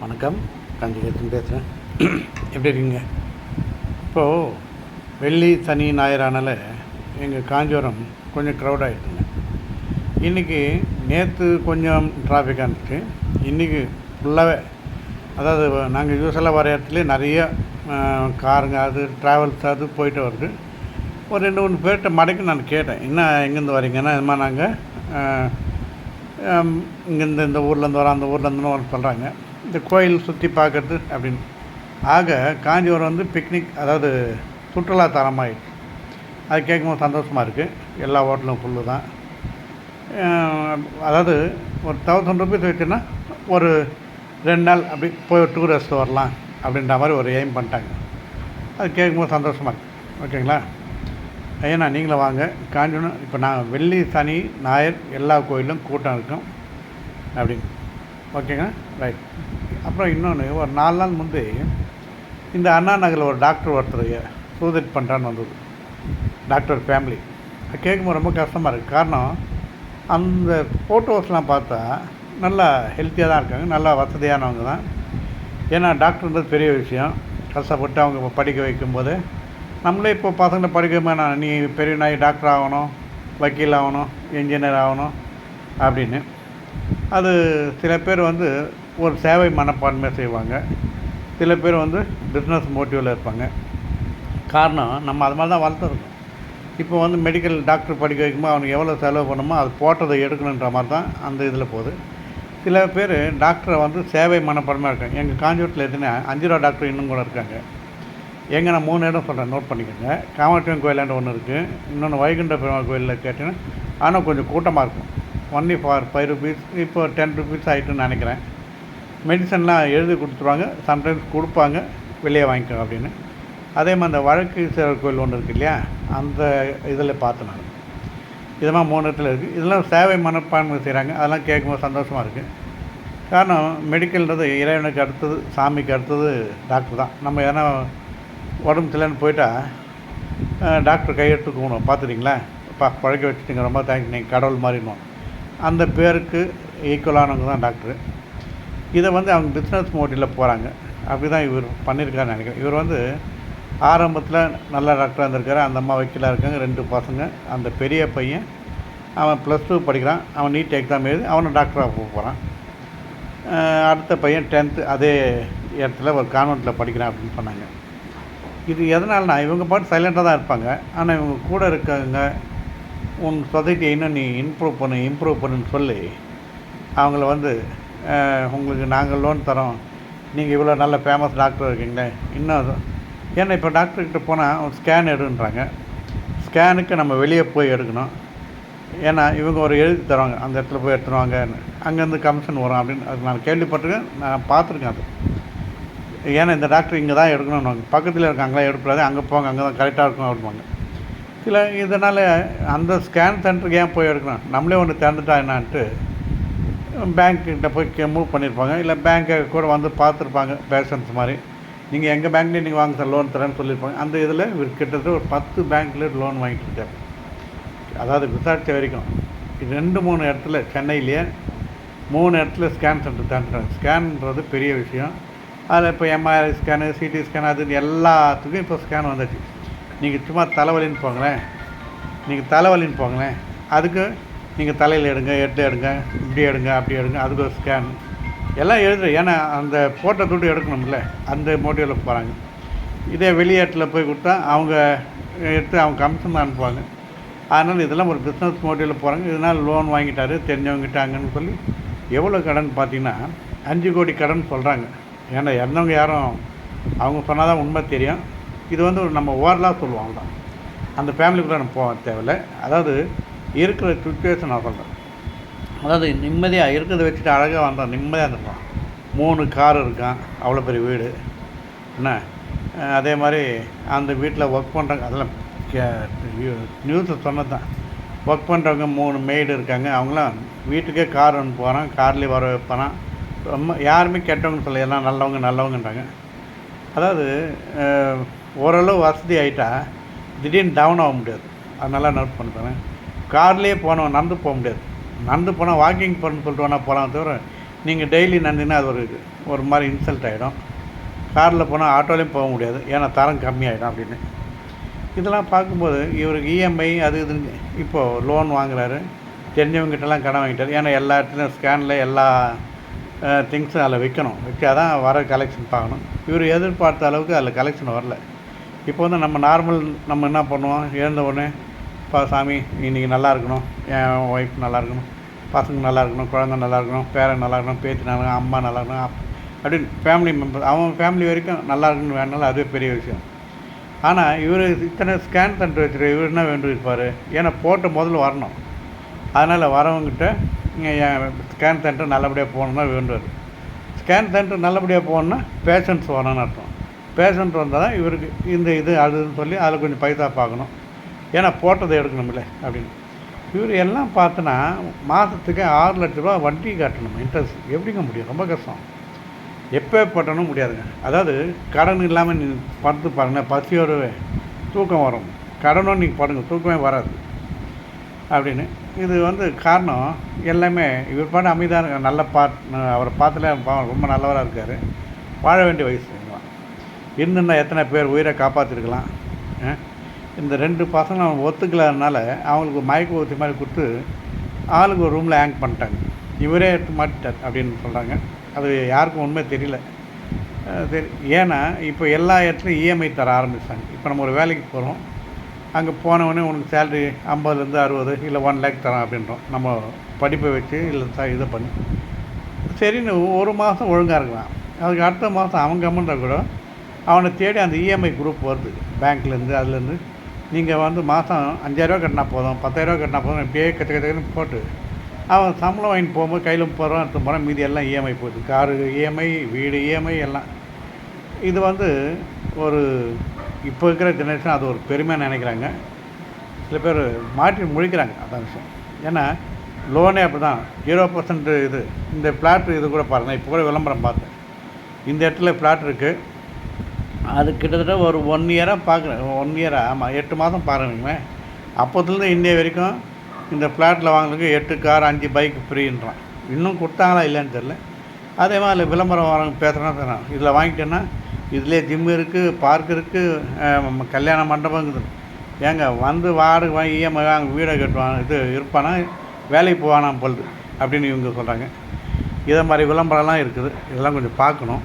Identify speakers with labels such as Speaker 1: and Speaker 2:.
Speaker 1: வணக்கம். காஞ்சிகேத்தன் பேசுகிறேன் எப்படி இருக்கீங்க? இப்போது வெள்ளி சனி ஞாயிறானால எங்கள் காஞ்சிபுரம் கொஞ்சம் க்ரௌட் ஆகிட்டுங்க இன்றைக்கி நேற்று கொஞ்சம் டிராஃபிக்காக இருந்துச்சு. இன்றைக்கி ஃபுல்லாகவே அதாவது நாங்கள் யூஸ்வலாக வர இடத்துல நிறைய காருங்க அது ட்ராவல்ஸ் அது போயிட்டு வருது. ஒரு ரெண்டு மூணு பேர்கிட்ட மடக்கி நான் கேட்டேன். என்ன எங்கேருந்து வரீங்கன்னா இது மாதிரி நாங்கள் இங்கேருந்து இந்த ஊர்லேருந்து வரோம் அந்த ஊர்லேருந்து வரோம் சொல்கிறாங்க இந்த கோயில் சுற்றி பார்க்குறது அப்படின்னு. ஆக காஞ்சிபுரம் வந்து பிக்னிக் அதாவது சுற்றுலா தரமாகிடுச்சு அது கேட்கும்போது சந்தோஷமாக இருக்குது எல்லா ஹோட்டலும் ஃபுல்லு தான். அதாவது ஒரு தௌசண்ட் ருபீஸ் வச்சுன்னா ஒரு ரெண்டு நாள் அப்படி போய் டூரிஸ்ட் வரலாம் அப்படின்ற மாதிரி ஒரு எய்ம் பண்ணிட்டாங்க. அது கேட்கும்போது சந்தோஷமாக இருக்குது ஓகேங்களா? ஐயா நீங்களும் வாங்க. காஞ்சிபுரம் இப்போ நான் வெள்ளி சனி ஞாயிறு எல்லா கோயிலும் கூட்டம் இருக்கும் அப்படின்னு. ஓகேங்க? ரைட் அப்புறம் இன்னொன்று ஒரு நாலு நாள் முந்தி இந்த அண்ணா நகரில் ஒரு டாக்டர் ஒருத்தர் சூசைட் பண்ணுறான்னு வந்தது. Doctor family. அது கேட்கும்போது ரொம்ப கஷ்டமாக இருக்குது காரணம் அந்த ஃபோட்டோஸ்லாம் பார்த்தா நல்லா ஹெல்த்தியாக தான் இருக்காங்க. நல்லா வசதியானவங்க தான். ஏன்னா டாக்டர்ன்றது பெரிய விஷயம். கஷ்டப்பட்டு அவங்க படிக்க வைக்கும்போது நம்மளே இப்போ பசங்களை படிக்க நீ பெரிய நாய் டாக்டர் ஆகணும் வக்கீல் ஆகணும் இன்ஜினியர் ஆகணும் அப்படின்னு. அது சில பேர் வந்து ஒரு சேவை மனப்பான்மை செய்வாங்க. சில பேர் வந்து பிஸ்னஸ் மோட்டிவில் இருப்பாங்க. காரணம் நம்ம அது மாதிரி தான் வளர்த்துருக்கோம். இப்போ வந்து மெடிக்கல் டாக்டர் படிக்க வைக்கும்போது அவனுக்கு எவ்வளோ செலவு பண்ணணுமோ அது போட்டதை எடுக்கணுன்ற மாதிரி தான் அந்த இதில் போகுது. சில பேர் டாக்டரை வந்து சேவை மனப்பான்மையாக இருக்காங்க. எங்கள் காஞ்சிபுரத்தில் எதுனா அஞ்சு ரூபா டாக்டர் இன்னும் கூட இருக்காங்க. எங்கே நான் மூணு இடம் சொல்கிறேன் நோட் பண்ணிக்கோங்க. காமாட்சியம் கோயிலாண்டு ஒன்று இருக்குது இன்னொன்று வைகுண்ட பெருமாள் கோயிலில் கேட்டீங்கன்னா ஆனால் கொஞ்சம் கூட்டமாக இருக்கும். ஒன்லி ஃபார் ஃபைவ் ருபீஸ் இப்போ டென் ருபீஸ் ஆகிட்டுன்னு நினைக்கிறேன். மெடிசன்லாம் எழுதி கொடுத்துருவாங்க. சம்டைம்ஸ் கொடுப்பாங்க. வெளியே வாங்கிக்கோ அப்படின்னு. அதே மாதிரி அந்த வழக்கு சேவர் கோயில் ஒன்று இருக்கு இல்லையா? அந்த இதில் பார்த்தேன் நான். இதெல்லாம் மூணு இடத்துல இருக்குது இதெல்லாம் சேவை மனப்பான்மை செய்கிறாங்க அதெல்லாம் கேட்கும்போது சந்தோஷமாக இருக்குது காரணம் மெடிக்கல்ன்றது இறைவனுக்கு அடுத்தது சாமிக்கு அடுத்தது டாக்டர் தான். நம்ம எதனா உடம்பு சரியில்லைன்னு போயிட்டா டாக்டர் கையெடுத்து கும்பிடுவோம் பார்த்துட்டீங்களா? பா பழக்க வச்சுட்டீங்க ரொம்ப தேங்க்ஸ் நீங்கள் கடவுள் மாறிடணும். அந்த பேருக்கு ஈக்குவலானவங்க தான் டாக்டரு இதை வந்து அவங்க பிஸ்னஸ் மோட்டிவில் போகிறாங்க அப்படி தான் இவர் பண்ணியிருக்காருன்னு நினைக்கிறேன். இவர் வந்து ஆரம்பத்தில் நல்ல டாக்டராக இருந்திருக்காரு. அந்த அம்மா வக்கீலாக இருக்காங்க ரெண்டு பசங்க. அந்த பெரிய பையன் அவன் ப்ளஸ் டூ படிக்கிறான். அவன் நீட் எக்ஸாம் எழுதி அவனை டாக்டராக போக போகிறான் அடுத்த பையன் டென்த்து அதே இடத்துல ஒரு கான்வெண்ட்டில் படிக்கிறான் அப்படின்னு சொன்னாங்க. இது எதனால்னா இவங்க பாட்டு சைலண்ட்டாக தான் இருப்பாங்க. ஆனால் இவங்க கூட இருக்கவங்க உன் சொசைட்டியை இன்னும் நீ இம்ப்ரூவ் பண்ணு இம்ப்ரூவ் பண்ணுன்னு சொல்லி அவங்கள வந்து உங்களுக்கு நாங்கள் லோன் தரோம். நீங்கள் இவ்வளோ நல்ல ஃபேமஸ் டாக்டர் இருக்கீங்களே. இன்னும் ஏன்னா இப்போ டாக்டர்கிட்ட போனால் ஸ்கேன் எடுன்றாங்க. ஸ்கேனுக்கு நம்ம வெளியே போய் எடுக்கணும். ஏன்னா இவங்க ஒரு எழுதி தருவாங்க அந்த இடத்துல போய் எடுத்துருவாங்க அங்கேருந்து கமிஷன் வரும் அப்படின்னு அது நான் கேள்விப்பட்டிருக்கேன் நான் பார்த்துருக்கேன் அது. ஏன்னா இந்த டாக்டர் இங்கே தான் எடுக்கணும்னு பக்கத்தில் இருக்காங்களா எடுக்கூடாது அங்கே போங்க அங்கே தான் கரெக்டாக இருக்கும் அப்படிம்பாங்க. சில இதனால் அந்த ஸ்கேன் சென்டருக்கு ஏன் போய் எடுக்கணும்? நம்மளே ஒன்று திறந்துட்டா என்னான்ட்டு பேங்க்கிட்ட போய் மூவ் பண்ணியிருப்பாங்க இல்லை பேங்க்கை கூட வந்து பார்த்துருப்பாங்க பேஷன்ஸ் மாதிரி. நீங்கள் எங்கள் பேங்க்லேயே நீங்கள் வாங்க சார் லோன் தரேன்னு சொல்லியிருப்பாங்க அந்த இதில் கிட்டத்தட்ட ஒரு பத்து பேங்க்கில் லோன் வாங்கிட்டு இருக்காரு. அதாவது விசாரித்த வரைக்கும். இது ரெண்டு மூணு இடத்துல சென்னையிலேயே மூணு இடத்துல ஸ்கேன் சென்டர் தாண்டிட்டாங்க ஸ்கேன்ன்றது பெரிய விஷயம். அதில் இப்போ எம்ஆர்ஐ ஸ்கேனு சிடி ஸ்கேன் அது எல்லாத்துக்கும் இப்போ ஸ்கேன் வந்துச்சு. நீங்கள் சும்மா தலைவலின்னு போங்களேன். நீங்கள் தலைவலின்னு போங்களேன். அதுக்கு நீங்கள் தலையில் எடுங்க எடுத்து எடுங்க இப்படி எடுங்க அப்படி எடுங்க அதுக்கு ஒரு ஸ்கேன் எல்லாம் எழுதுற ஏன்னா அந்த ஃபோட்டோ துட்டு எடுக்கணும்ல அந்த மோட்டிவில் போகிறாங்க இதே வெளியேட்டில் போய் கொடுத்தா அவங்க எடுத்து அவங்க கமிஷன் தான் அனுப்புவாங்க. அதனால் இதெல்லாம் ஒரு பிஸ்னஸ் மோட்டிவில் போகிறாங்க இதனால் லோன் வாங்கிட்டாரு தெரிஞ்சவங்கிட்டாங்கன்னு சொல்லி எவ்வளோ கடன் பார்த்தீங்கன்னா அஞ்சு கோடி கடன் சொல்கிறாங்க ஏன்னா இறந்தவங்க யாரும் அவங்க சொன்னால் தான் உண்மை தெரியும். இது வந்து ஒரு நம்ம ஓரலாக சொல்லுவாங்க. தான் அந்த ஃபேமிலிக்குள்ளே நம்ம போக தேவையில்ல. அதாவது இருக்கிற சுச்சுவேஷன் நான் சொல்கிறேன் அதாவது நிம்மதியாக இருக்கிறத வச்சுட்டு அழகாக வந்தான் நிம்மதியாக இருந்துருப்பான் மூணு கார் இருக்கான் அவ்வளோ பெரிய வீடு. என்ன? அதே மாதிரி அந்த வீட்டில் ஒர்க் பண்ணுறாங்க அதெல்லாம் நியூஸில் சொன்னது தான் ஒர்க் பண்ணுறவங்க மூணு மெய்டு இருக்காங்க. அவங்களாம் வீட்டுக்கே கார் ஒன்று போகிறான் கார்லேயே வர வைப்பானான் ரொம்ப யாருமே கெட்டவங்க சொல்ல எல்லாம் நல்லவங்க நல்லவங்கன்றாங்க. அதாவது ஓரளவு வசதி ஆகிட்டா திடீர்னு டவுன் ஆக முடியாது. அதனால நோட் பண்ணுறேன் கார்லேயே போனவன் நடந்து போக முடியாது. நடந்து போனால் வாக்கிங் போகணும்னு சொல்லிட்டு வேணால் போகலாம் தவிர நீங்கள் டெய்லி நடந்தீங்கன்னா அது ஒரு ஒரு மாதிரி இன்சல்ட் ஆகிடும் காரில் போனால் ஆட்டோலேயும் போக முடியாது. ஏன்னா தரம் கம்மியாகிடும் அப்படின்னு. இதெல்லாம் பார்க்கும்போது இவருக்கு இஎம்ஐ அது இதுன்னு இப்போது லோன் வாங்குறாரு. தெரிஞ்சவங்ககிட்டலாம் கடன் வாங்கிட்டார். ஏன்னா எல்லா இடத்துலையும் ஸ்கேனில் எல்லா திங்ஸும் அதில் விற்கணும் வச்சா தான் வர கலெக்ஷன் பார்க்கணும். இவர் எதிர்பார்த்த அளவுக்கு அதில் கலெக்ஷன் வரல. இப்போ வந்து நம்ம நார்மல் நம்ம என்ன பண்ணுவோம்? எழுந்த உடனே பா சாமி இன்றைக்கி நல்லா இருக்கணும். என் ஒய்ஃப் நல்லா இருக்கணும். பசங்க நல்லா இருக்கணும். குழந்த நல்லா இருக்கணும். பேரன் நல்லா இருக்கணும். பேத்தி நல்லா இருக்கணும். அம்மா நல்லா இருக்கணும். அப்படின்னு ஃபேமிலி மெம்பர் அவன் ஃபேமிலி வரைக்கும் நல்லா இருக்கணும்னு வேணாலும் அதுவே பெரிய விஷயம். ஆனால் இவர் இத்தனை ஸ்கேன் சென்டர் வச்சுரு இவர் என்ன வேண்டியிருப்பார் ஏன்னா போட்ட முதல்ல வரணும். அதனால் வரவங்கிட்ட இங்கே என் ஸ்கேன் சென்டர் நல்லபடியாக போகணுன்னா வேண்டுவார் ஸ்கேன் சென்டர் நல்லபடியாக போகணுன்னா பேஷண்ட்ஸ் வரணும்னு அர்த்தம். பேஷண்ட் வந்தால் தான் இவருக்கு இந்த இது அதுன்னு சொல்லி அதில் கொஞ்சம் பைசா பார்க்கணும். ஏன்னா போட்டதை எடுக்கணும்ல அப்படின்னு. இவர் எல்லாம் பார்த்தோன்னா மாதத்துக்கு ஆறு லட்ச ரூபா வட்டி கட்டணும் இன்ட்ரெஸ்ட் எப்படிங்க முடியும்? ரொம்ப கஷ்டம். எப்போ பட்டணும் முடியாதுங்க. அதாவது கடன் இல்லாமல் நீ படுத்து பாருங்க பசியோட தூக்கம் வரும். கடனும் நீங்கள் படுங்க தூக்கமே வராது. அப்படின்னு. இது வந்து காரணம் எல்லாமே இவர் பாட்டு அமைதியாக நல்ல பாட் அவரை பார்த்துல பாவம் ரொம்ப நல்லவராக இருக்கார். வாழ வேண்டிய வயசு. இதெல்லாம். எத்தனை பேர் உயிரை காப்பாற்றிருக்கலாம் இந்த ரெண்டு பசங்க அவங்க ஒத்துக்கலனால அவங்களுக்கு மயக்க ஊற்றி மாதிரி கொடுத்து ஆளுக்கு ஒரு ரூமில் ஹேங் பண்ணிட்டாங்க. இவரே எடுத்து மாட்டிட்டார் அப்படின்னு சொல்கிறாங்க அது யாருக்கும் உண்மை தெரியல. சரி ஏன்னா இப்போ எல்லா இடத்துலையும் இஎம்ஐ தர ஆரம்பித்தாங்க இப்போ நம்ம ஒரு வேலைக்கு போகிறோம் அங்கே போனவொடனே உனக்கு சேலரி ஐம்பதுலேருந்து அறுபது இல்லை ஒன் லேக் தரோம் அப்படின்றோம். நம்ம படிப்பை வச்சு இல்லை த- இதை பண்ணி. சரின்னு ஒரு மாதம் ஒழுங்காக இருக்கலாம். அதுக்கு அடுத்த மாதம் அவங்க கம்முன்றா கூட அவனை தேடி அந்த இஎம்ஐ குரூப் வருது. பேங்க்லேருந்து அதுலேருந்து. நீங்கள் வந்து மாதம் அஞ்சாயிரரூவா கட்டினா போதும் பத்தாயிரரூவா கட்டினா போதும் இப்படியே கற்று கற்றுக்கன்னு போட்டு அவன் சம்பளம் வாங்கிட்டு போகும்போது கையில் முப்பது ரூபா எடுத்து போகிறான் மீதி எல்லாம் இஎம்ஐ போகுது. காரு இஎம்ஐ வீடு இஎம்ஐ எல்லாம். இது வந்து ஒரு இப்போ இருக்கிற ஜெனரேஷன் அது ஒரு பெருமையாக நினைக்கிறாங்க. சில பேர் மாற்றி முழிக்கிறாங்க அதான் விஷயம். ஏன்னா லோனே அப்படி தான் ஜீரோ பர்சன்ட் இது. இந்த பிளாட் இது கூட பாருங்கள் இப்போ கூட விளம்பரம் பார்த்தேன். இந்த இடத்துல பிளாட் இருக்குது அது கிட்டத்தட்ட ஒரு ஒன் இயராக பார்க்குறேன். ஒன் இயராக ஆமாம் எட்டு மாதம் பாருங்களேன் அப்போதுலேருந்து இன்னைய வரைக்கும் இந்த ஃப்ளாட்டில் வாங்குறதுக்கு எட்டு கார் அஞ்சு பைக் ஃப்ரீன்றான் இன்னும் கொடுத்தாங்களா இல்லைன்னு தெரில அதே மாதிரி அதில் விளம்பரம் வரவங்க பேசுகிறேன்னா இதில் வாங்கிட்டேன்னா இதுலேயே ஜிம் இருக்குது பார்க் இருக்குது கல்யாண மண்டபம் இருக்குது. ஏங்க வந்து வாடகை வாங்கி இஎம்ஐ வாங்க வீடை கட்டுவான் இது இருப்பானா? வேலைக்கு போவானா பொழுது அப்படின்னு இவங்க சொல்கிறாங்க இதை மாதிரி விளம்பரம்லாம் இருக்குது. இதெல்லாம் கொஞ்சம் பார்க்கணும்.